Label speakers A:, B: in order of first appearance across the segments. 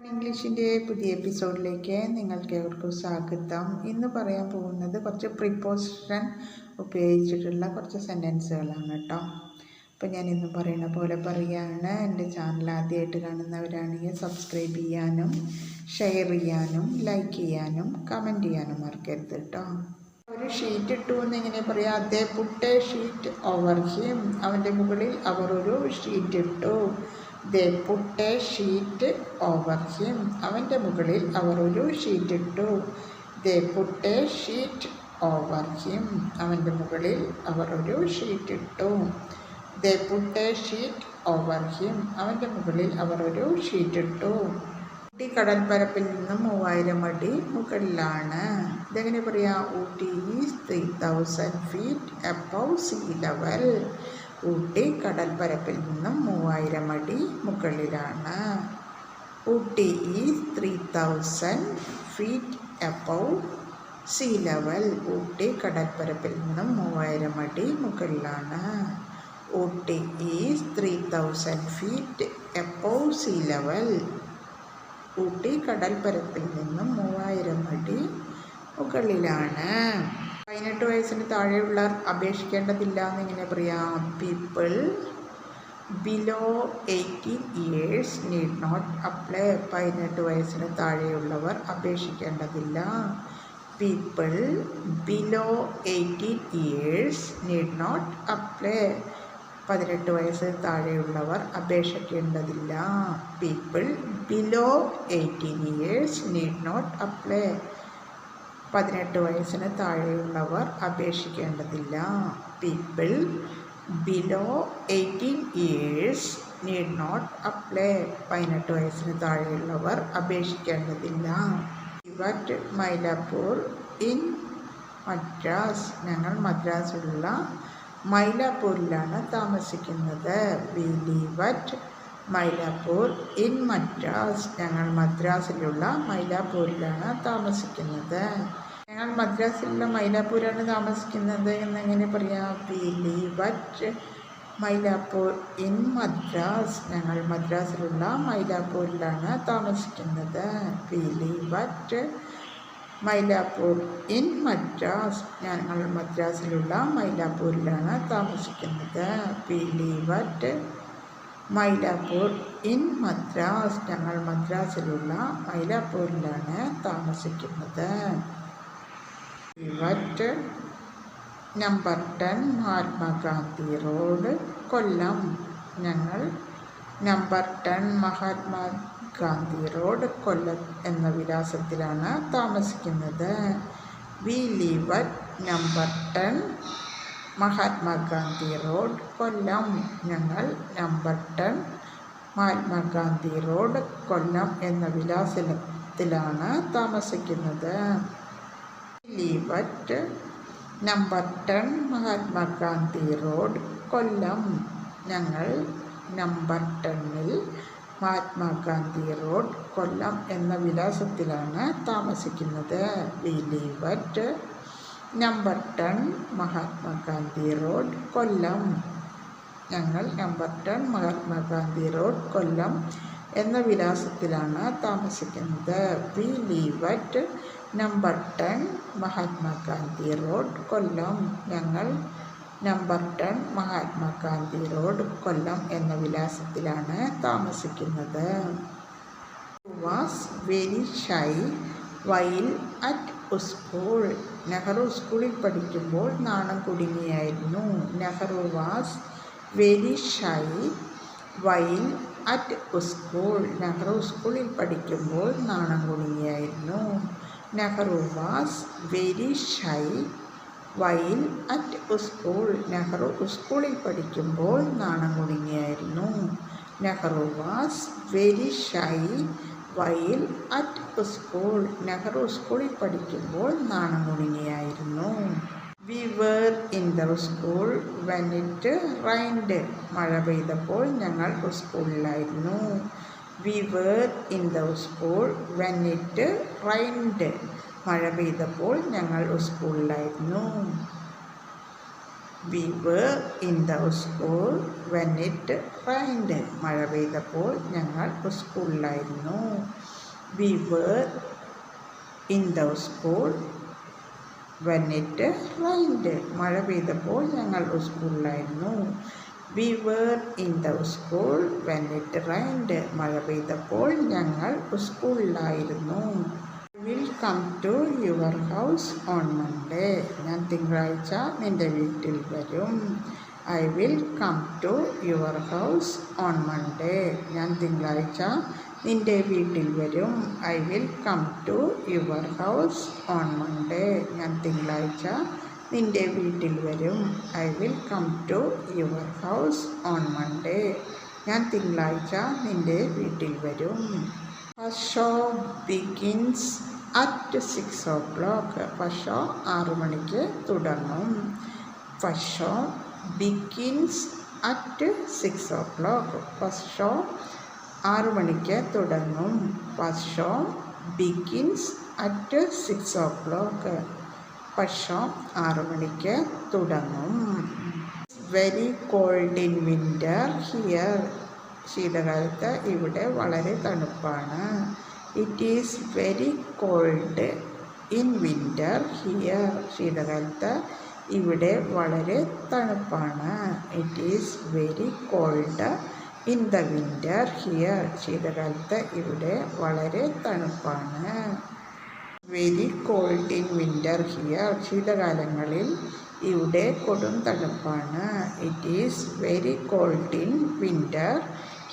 A: ഇംഗ്ലീഷിന്റെ പുതിയ എപ്പിസോഡിലേക്ക് നിങ്ങൾക്ക് ഏവർക്കും സ്വാഗതം. ഇന്ന് പറയാൻ പോകുന്നത് കുറച്ച് പ്രിപ്പോസിഷൻ ഉപയോഗിച്ചിട്ടുള്ള കുറച്ച് സെന്റൻസുകളാണ് കേട്ടോ. അപ്പോൾ ഞാൻ ഇന്ന് പറയുന്ന പോലെ പറയുകയാണ് എന്റെ ചാനൽ ആദ്യമായിട്ട് കാണുന്നവരാണെങ്കിൽ സബ്സ്ക്രൈബ് ചെയ്യാനും ഷെയർ ചെയ്യാനും ലൈക്ക് ചെയ്യാനും കമന്റ് ചെയ്യാനും മറക്കരുത് കേട്ടോ. ഒരു ഷീറ്റ് ഇട്ടു എന്ന് എങ്ങനെ പറയാം. അതേ പുട്ടേ ഷീറ്റ് ഓവർ ഹിം അവന്റെ മുകളിൽ അവർ ഒരു ഷീറ്റ് ഇട്ടു. They put a sheet over him അവന്റെ മുകളിൽ അവർ ഒരു ഷീറ്റ് ഇട്ടു. They put a sheet over him അവന്റെ മുകളിൽ അവർ ഒരു ഷീറ്റ് ഇട്ടു. They put a sheet over him അവന്റെ മുകളിൽ അവർ ഒരു ഷീറ്റ് ഇട്ടു. ഊട്ടി കടൽപ്പരപ്പിൽ നിന്നും മൂവായിരം അടി മുകളിലാണ്. ഇതെങ്ങനെ പറയാം? Ooty is three thousand feet above sea level Ooty കടൽപ്പരപ്പിൽ നിന്നും മൂവായിരം അടി മുകളിലാണ്. Ooty is three thousand feet above sea level Ooty കടൽപ്പരപ്പിൽ നിന്നും മൂവായിരം അടി മുകളിലാണ്. Ooty is three thousand feet above sea level Ooty കടൽപ്പരപ്പിൽ നിന്നും മൂവായിരം അടി മുകളിലാണ്. പതിനെട്ട് വയസ്സിന് താഴെയുള്ളവർ അപേക്ഷിക്കേണ്ടതില്ല എന്നിങ്ങനെ പറയാം. People below eighteen years need not apply പതിനെട്ട് വയസ്സിന് താഴെയുള്ളവർ അപേക്ഷിക്കേണ്ടതില്ല. People below eighteen years need not apply പതിനെട്ട് വയസ്സിന് താഴെയുള്ളവർ അപേക്ഷിക്കേണ്ടതില്ല. People below eighteen years need not apply പതിനെട്ട് വയസ്സിന് താഴെയുള്ളവർ അപേക്ഷിക്കേണ്ടതില്ല. People below eighteen years need not apply പതിനെട്ട് വയസ്സിന് താഴെയുള്ളവർ അപേക്ഷിക്കേണ്ടതില്ല. Live at Mylapore in Madras ഞങ്ങൾ മദ്രാസിലുള്ള മൈലാപ്പൂരിലാണ് താമസിക്കുന്നത്. We live at Mylapore in Madras. ഞങ്ങൾ മദ്രാസിലുള്ള മൈലാപ്പൂരിലാണ് താമസിക്കുന്നത്. ഞങ്ങൾ മദ്രാസിലുള്ള മൈലാപ്പൂരാണ് താമസിക്കുന്നത് എന്നെങ്ങനെ പറയാം? We live at Mylapore in Madras. ഞങ്ങൾ മദ്രാസിലുള്ള മൈലാപ്പൂരിലാണ് താമസിക്കുന്നത്. We live at Mylapore in Madras. ഞങ്ങൾ മദ്രാസിലുള്ള മൈലാപ്പൂരിലാണ് താമസിക്കുന്നത്. We live at Mylapore in Madras. ഞങ്ങൾ മദ്രാസിലുള്ള മൈലാപ്പൂരിലാണ് താമസിക്കുന്നത്. Live at number ten Mahatma Gandhi road Kollam. ഞങ്ങൾ number ten Mahatma Gandhi road Kollam എന്ന വിലാസത്തിലാണ് താമസിക്കുന്നത്. We live number ten Mahatma Gandhi road Kollam. ഞങ്ങൾ number ten Mahatma Gandhi road Kollam എന്ന വിലാസത്തിലാണ് താമസിക്കുന്നത്. Live at number ten Mahatma Gandhi road Kollam. ഞങ്ങൾ number ടെന്നിൽ മഹാത്മാഗാന്ധി റോഡ് കൊല്ലം എന്ന വിലാസത്തിലാണ് താമസിക്കുന്നത്. Live at number ten Mahatma Gandhi road Kollam. ഞങ്ങൾ number ten Mahatma Gandhi road Kollam എന്ന വിലാസത്തിലാണ് താമസിക്കുന്നത്. We live at number ten Mahatma Gandhi road Kollam. ഞങ്ങൾ number ten Mahatma Gandhi road Kollam എന്ന വിലാസത്തിലാണ് താമസിക്കുന്നത്. Was very shy while at school Nehru സ്കൂളിൽ പഠിക്കുമ്പോൾ നാണം കുടുങ്ങിയായിരുന്നു. Nehru was very shy while at school Nehru സ്കൂളിൽ പഠിക്കുമ്പോൾ നാണം കുടുങ്ങിയായിരുന്നു. Nehru was very shy while at school Nehru സ്കൂളിൽ പഠിക്കുമ്പോൾ നാണം കുടുങ്ങിയായിരുന്നു. Nehru was very shy while at school Nehru സ്കൂളിൽ പഠിക്കുമ്പോൾ നാണം കുടുങ്ങിയായിരുന്നു we were in the school when it rained മഴ പെയ്തപ്പോൾ ഞങ്ങൾ സ്കൂളിലായിരുന്നു. We were in the school when it rained മഴ പെയ്തപ്പോൾ ഞങ്ങൾ സ്കൂളിലായിരുന്നു. We were in the school when it rained മഴ പെയ്തപ്പോൾ ഞങ്ങൾ സ്കൂളിലായിരുന്നു. We were in the school when it rained മഴ പെയ്തപ്പോൾ ഞങ്ങൾ സ്കൂളിലായിരുന്നു. We were in the school when it rained മഴ പെയ്തപ്പോൾ ഞങ്ങൾ സ്കൂളിലായിരുന്നു. Will come to your house on Monday ഞാൻ തിങ്കളാഴ്ച നിന്റെ വീട്ടിൽ വരും. I will come to your house on Monday ഞാൻ തിങ്കളാഴ്ച നിന്റെ വീട്ടിൽ വരും. I will come to your house on Monday ഞാൻ തിങ്കളാഴ്ച നിന്റെ വീട്ടിൽ വരും. I will come to your house on Monday ഞാൻ തിങ്കളാഴ്ച നിന്റെ വീട്ടിൽ വരും. First show begins at six o'clock show ആറു മണിക്ക് തുടങ്ങും. Show begins at six o'clock show ആറു മണിക്ക് തുടങ്ങും. Show begins at six o'clock show ആറു മണിക്ക് തുടങ്ങും. Very cold in winter here ശീതകാലത്ത് ഇവിടെ വളരെ തണുപ്പാണ്. It is very cold in winter here ശീതകാലത്ത് ഇവിടെ വളരെ തണുപ്പാണ്. It is very cold in the winter here ശീതകാലത്ത് ഇവിടെ വളരെ തണുപ്പാണ്. Very cold in winter here ശീതകാലങ്ങളിൽ ഇവിടെ കൊടും തണുപ്പാണ്. It is very cold in winter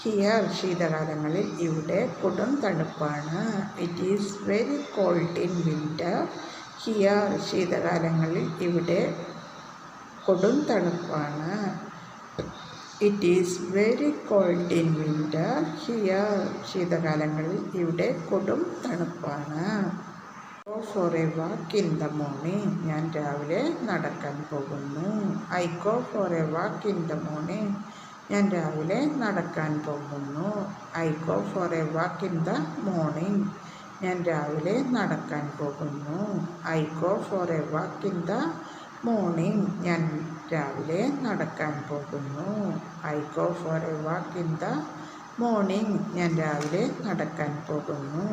A: here ശീതകാലങ്ങളിൽ ഇവിടെ കൊടും തണുപ്പാണ്. It is very cold in winter here ശീതകാലങ്ങളിൽ ഇവിടെ കൊടും തണുപ്പാണ്. It is very cold in winter here ശീതകാലങ്ങളിൽ ഇവിടെ കൊടും തണുപ്പാണ്. Go for a walk in the morning ഞാൻ രാവിലെ നടക്കാൻ പോകുന്നു. I go for a walk in the morning ഞാൻ രാവിലെ നടക്കാൻ പോകുന്നു. I go for a walk in the morning ഞാൻ രാവിലെ നടക്കാൻ പോകുന്നു. I go for a walk in the morning ഞാൻ രാവിലെ നടക്കാൻ പോകുന്നു. I go for a walk in the morning ഞാൻ രാവിലെ നടക്കാൻ പോകുന്നു.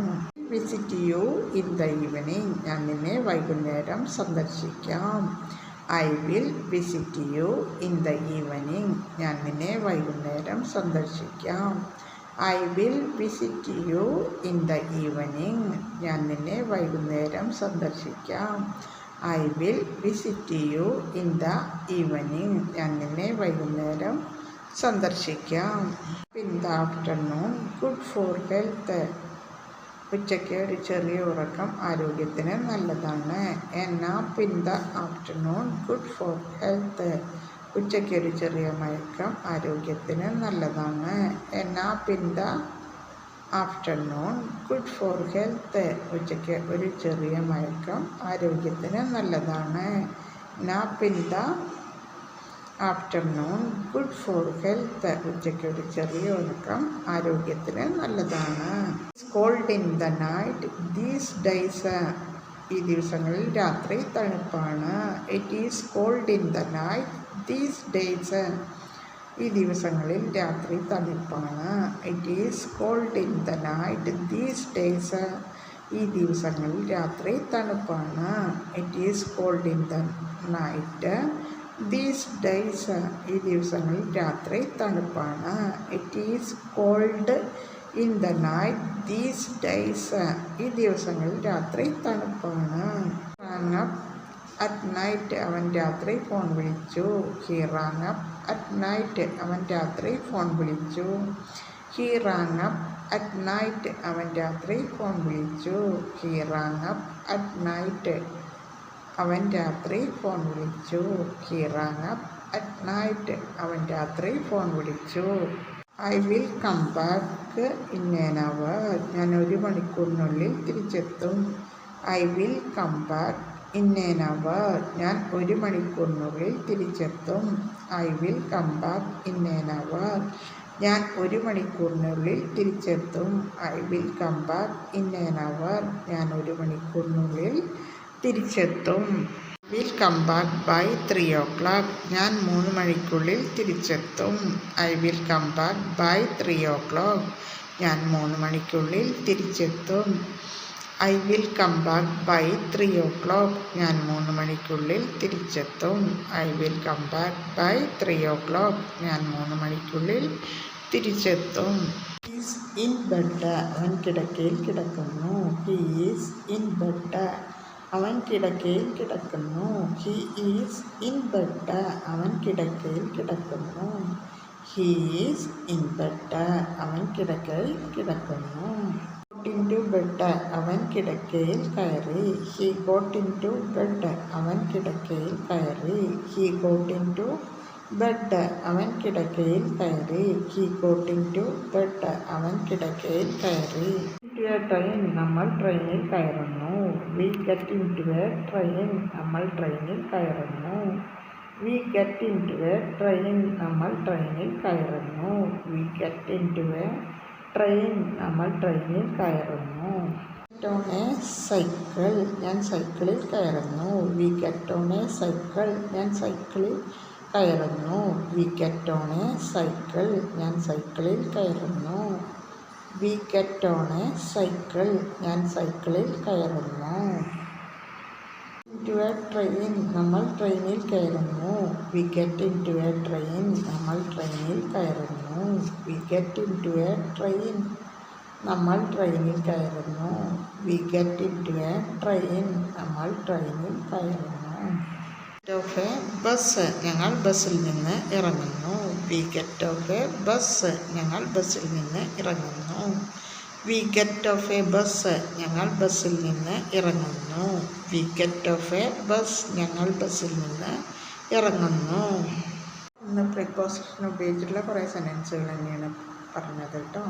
A: Visit you in the evening ഞാൻ നിന്നെ വൈകുന്നേരം സന്ദർശിക്കാം. I will visit you in the evening ഞാൻ നിന്നെ വൈകുന്നേരം സന്ദർശിക്കാം. I will visit you in the evening ഞാൻ നിന്നെ വൈകുന്നേരം സന്ദർശിക്കാം. I will visit you in the evening ഞാൻ നിന്നെ വൈകുന്നേരം സന്ദർശിക്കാം. In the afternoon good for health ഉച്ചയ്ക്ക് ഒരു ചെറിയ ഉറക്കം ആരോഗ്യത്തിന് നല്ലതാണ്. A nap in the afternoon good for health. ഉച്ചയ്ക്ക് ഒരു ചെറിയ മയക്കം ആരോഗ്യത്തിന് നല്ലതാണ്. A nap in the afternoon good for health. ഉച്ചയ്ക്ക് ഒരു ചെറിയ മയക്കം ആരോഗ്യത്തിന് നല്ലതാണ്. Nap in the afternoon good for health ഉച്ചയ്ക്ക് ഒരു ചെറിയ ഉറക്കം. ആരോഗ്യത്തിന് നല്ലതാണ്. Cold in the night these days ഈ ദിവസങ്ങളിൽ രാത്രി തണുപ്പാണ്. It is cold in the night these days ഈ ദിവസങ്ങളിൽ രാത്രി തണുപ്പാണ്. It is cold in the night these days ഈ ദിവസങ്ങളിൽ രാത്രി തണുപ്പാണ്. It is cold in the night these days ഈ ദിവസങ്ങളിൽ രാത്രി തണുപ്പാണ്. It is cold in the night these days ഈ ദിവസങ്ങളിൽ രാത്രി തണുപ്പാണ്. റാങ്ങപ്പ് അറ്റ് നൈറ്റ് അവൻ രാത്രി ഫോൺ വിളിച്ചു. ഹി റാങ്ങപ്പ് അറ്റ് നൈറ്റ് അവൻ രാത്രി ഫോൺ വിളിച്ചു. ഹി റാങ്ങപ്പ് അറ്റ് നൈറ്റ് അവൻ രാത്രി ഫോൺ വിളിച്ചു. ഹി റാങ്ങപ്പ് അറ്റ് നൈറ്റ് അവൻ രാത്രി ഫോൺ വിളിച്ചു. ഹി റാങ്ങപ്പ് അറ്റ് നൈറ്റ് അവൻ രാത്രി ഫോൺ വിളിച്ചു. I will come back hour ഞാൻ ഒരു മണിക്കൂറിനുള്ളിൽ തിരിച്ചെത്തും. I will come back hour ഞാൻ ഒരു മണിക്കൂറിനുള്ളിൽ തിരിച്ചെത്തും. I will come back hour ഞാൻ ഒരു മണിക്കൂറിനുള്ളിൽ തിരിച്ചെത്തും. I will come back in an hour ഞാൻ ഒരു മണിക്കൂറിനുള്ളിൽ തിരിച്ചെത്തും. Will come back by three o'clock ഞാൻ മൂന്ന് മണിക്കുള്ളിൽ തിരിച്ചെത്തും. I will come back by three o'clock ഞാൻ മൂന്ന് മണിക്കുള്ളിൽ തിരിച്ചെത്തും. I will come back by three oh clock ഞാൻ മൂന്ന് മണിക്കുള്ളിൽ തിരിച്ചെത്തും. I will come back by three o'clock ഞാൻ മൂന്ന് മണിക്കുള്ളിൽ തിരിച്ചെത്തും. ഈസ് ഇൻ ബെഡ് അവൻ കിടക്കയിൽ കിടക്കുന്നു. ഹീസ് ഇൻ ബെഡ് അവൻ കിടക്കയിൽ കിടക്കുന്നു ഹി ഈസ് ഇൻ ബെഡ് അവൻ കിടക്കയിൽ കിടക്കുന്നു ഹി ഈസ് ഇൻ ബെഡ് അവൻ കിടക്കയിൽ കിടക്കുന്നു ഇൻ ടു ബെഡ് അവൻ കിടക്കയിൽ കയറി he got into bed അവൻ കിടക്കയിൽ കയറി he got into bed അവൻ കിടക്കയിൽ കയറി he got into bed അവൻ കിടക്കയിൽ കയറി ടു എ ട്രെയിൻ നമ്മൾ ട്രെയിനിൽ കയറുന്നു we get into a train നമ്മൾ ട്രെയിനിൽ കയറുന്നു. We get into a train നമ്മൾ ട്രെയിനിൽ കയറുന്നു. We get into a train നമ്മൾ ട്രെയിനിൽ കയറുന്നു. ഓൺ എ സൈക്കിൾ ഞാൻ സൈക്കിളിൽ കയറുന്നു. We get on a cycle ഞാൻ സൈക്കിളിൽ കയറുന്നു. We get on a cycle ഞാൻ സൈക്കിളിൽ കയറുന്നു. We get on a cycle. ഞാൻ സൈക്കിളിൽ കയറുന്നു. Into a train. നമ്മൾ ട്രെയിനിൽ കയറുന്നു. We get in to a train. നമ്മൾ ട്രെയിനിൽ കയറുന്നു. We get in to a train. നമ്മൾ ട്രെയിനിൽ കയറുന്നു. We get in to a train. നമ്മൾ ട്രെയിനിൽ കയറുന്നു. Off a bus. ഞങ്ങൾ ബസ്സിൽ നിന്ന് ഇറങ്ങുന്നു. We get off a bus. ഞങ്ങൾ ബസ്സിൽ നിന്ന് ഇറങ്ങുന്നു. We get off a bus ഞങ്ങൾ ബസ്സിൽ നിന്ന് ഇറങ്ങുന്നു. We get off a bus ഞങ്ങൾ ബസ്സിൽ നിന്ന് ഇറങ്ങുന്നു. ഇന്ന് പ്രിക്കോസിഷൻ ഉപയോഗിച്ചിട്ടുള്ള കുറേ സെന്റൻസുകൾ തന്നെയാണ് പറഞ്ഞത് കേട്ടോ.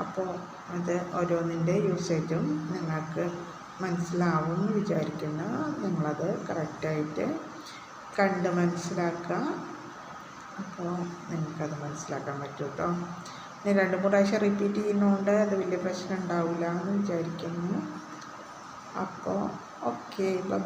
A: അപ്പോൾ അത് ഓരോന്നിന്റെ യൂസേജും നിങ്ങൾക്ക് മനസ്സിലാവും എന്ന് വിചാരിക്കുന്നു. നിങ്ങളത് കറക്റ്റായിട്ട് കണ്ട് മനസ്സിലാക്കുക. അപ്പോൾ നിങ്ങൾക്കത് മനസ്സിലാക്കാൻ പറ്റും കേട്ടോ. ഇനി രണ്ട് മൂന്ന് പ്രാവശ്യം റിപ്പീറ്റ് ചെയ്യുന്നതുകൊണ്ട് അത് വലിയ പ്രശ്നം ഉണ്ടാവില്ല എന്ന് വിചാരിക്കുന്നു. അപ്പോൾ ഓക്കെ ബൈ